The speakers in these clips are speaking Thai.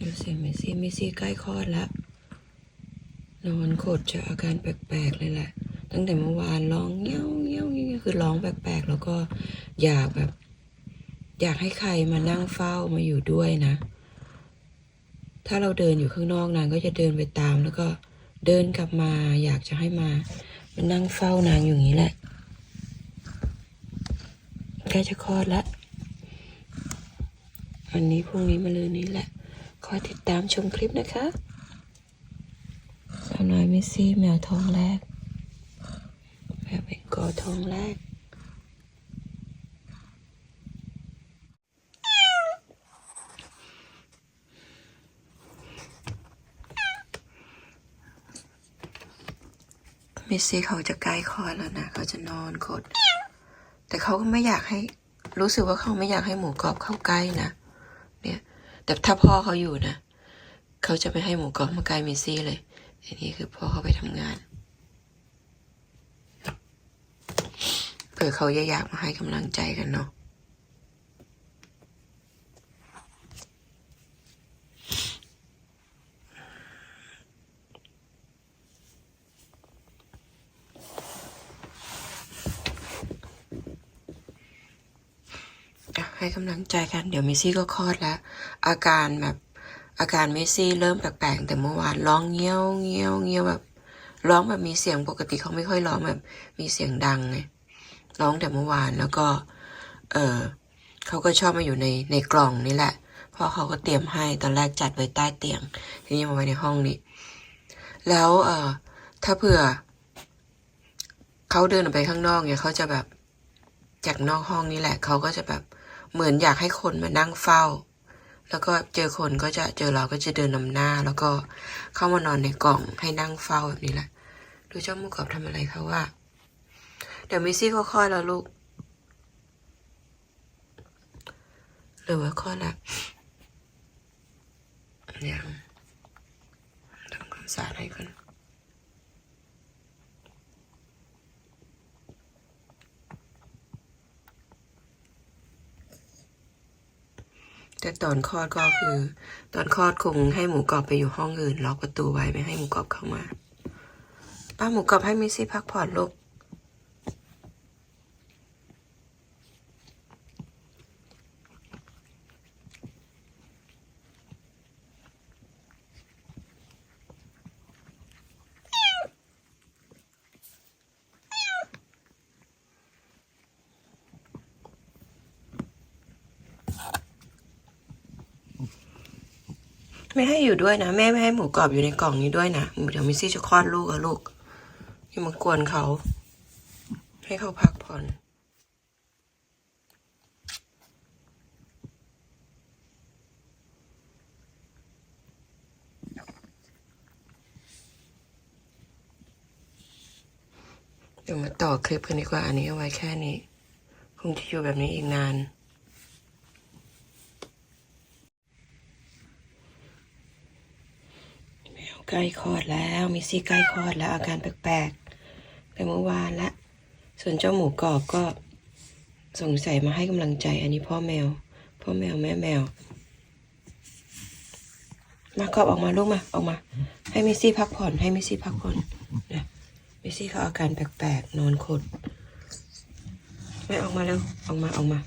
ดูสิเมซี่เมซี่ใกล้คลอดแล้ว นอนขดจะอาการแปลกๆเลยแหละ ตั้งแต่เมื่อวานร้องเงี้ยวเงี้ยวเงี้ยคือร้องแปลกๆ แล้วก็อยากแบบ อยากให้ใครมานั่งเฝ้ามาอยู่ด้วยนะ ถ้าเราเดินอยู่ข้างนอกนางก็จะเดินไปตาม แล้วก็เดินกลับมา อยากจะให้มามานั่งเฝ้านางอยู่อย่างนี้แหละใกล้จะคลอดแล้ววันนี้พรุ่งนี้มาลืนนี้แหละ คอยติดตามชมคลิปนะคะสาวน้อยเมสซี่แมวทองแรกแมวเป็นกอทองแรกเมสซี่เขาจะใกล้คลอดแล้วนะเขาจะนอนกด แต่เขาก็ไม่อยากให้รู้สึกว่าเขาไม่อยากให้หมูกรอบเข้าใกล้นะเนี่ย แต่ถ้าพ่อเขาอยู่นะเขาจะไม่ให้หมูกรอบมาใกล้มสซี่เลยอันนี้คือพ่อเขาไปทำงานเผื่อเขาจะอยากมาให้กำลังใจกันเนาะ ให้กำลังใจกัน เดี๋ยวเมซี่ก็คลอดแล้ว อาการแบบอาการเมซี่เริ่มแปลกๆ แต่เมื่อวานร้องเงี้ยวเงี้ยวเงี้ยวแบบร้องแบบมีเสียงปกติเขาไม่ค่อยร้องแบบ มีเสียงดังไงร้องแต่เมื่อวานแล้วก็ เออเขาก็ชอบมาอยู่ในในกล่องนี่แหละพ่อเขาก็เตรียมให้ตอนแรกจัดไว้ใต้เตียง ทีนี้มาไว้ในห้องนี้ แล้วเออถ้าเผื่อเขาเดินออกไปข้างนอกเนี่ยเขาจะแบบจากนอกห้องนี่แหละเขาก็จะแบบ เหมือนอยากให้คนมานั่งเฝ้า แล้วก็เจอคนก็จะเจอเราก็จะเดินนำหน้า แล้วก็เข้ามานอนในกล่องให้นั่งเฝ้าแบบนี้แหละ ดูเจ้ามูกรอบทำอะไรเขาว่า เดี๋ยวมิซี่ก็คลอดแล้วลูก หรือว่าคลอดล้วยังทำความสะอาดให้ก่อน แต่ตอนคลอดก็คือ ตอนคลอดคงให้หมูกรอบไปอยู่ห้องอื่นล็อกประตูไว้ไม่ให้หมูกรอบเข้ามา ป้าหมูกรอบให้มิซี่พักผ่อนลูก ไม่ให้อยู่ด้วยนะ แม่ไม่ให้หมูกรอบอยู่ในกล่องนี้ด้วยนะเดี๋ยวมิซี่จะคลอดลูกอะลูกอย่ามากวนเขา ให้เขาพักผ่อนเดี๋ยวมาต่อคลิปกันดีกว่า อันนี้เอาไว้แค่นี้ คงจะอยู่แบบนี้อีกนาน แมว ใกล้คลอดแล้วมิซี่ใกล้คลอดแล้วอาการแปลกๆแต่เมื่อวานละ ส่วนเจ้าหมูกรอบก็สงสัยมาให้กำลังใจ อันนี้พ่อแมว พ่อแมวแม่แมว มากรอบออกมาลูกมาออกมา ให้มิซี่พักผ่อน ให้มิซี่พักผ่อนนะมิซี่เขาอาการแปลกๆนอนขดแม่ออกมาแล้วออกมาออกมา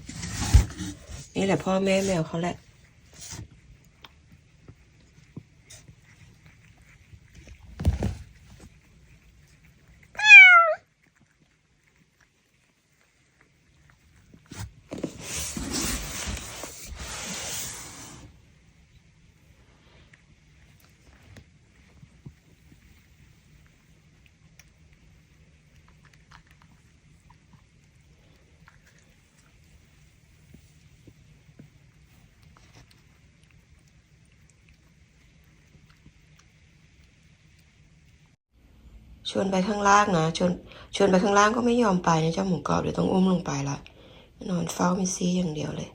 นี่แหละพ่อแม่แมวเขาแหละ ชวนไปข้างล่างนะ ชวนชวนไปข้างล่างก็ไม่ยอมไปนะเจ้าหมูกรอบเดี๋ยวต้องอุ้มลงไปละนอนเฝ้ามิซี่อย่างเดียวเลย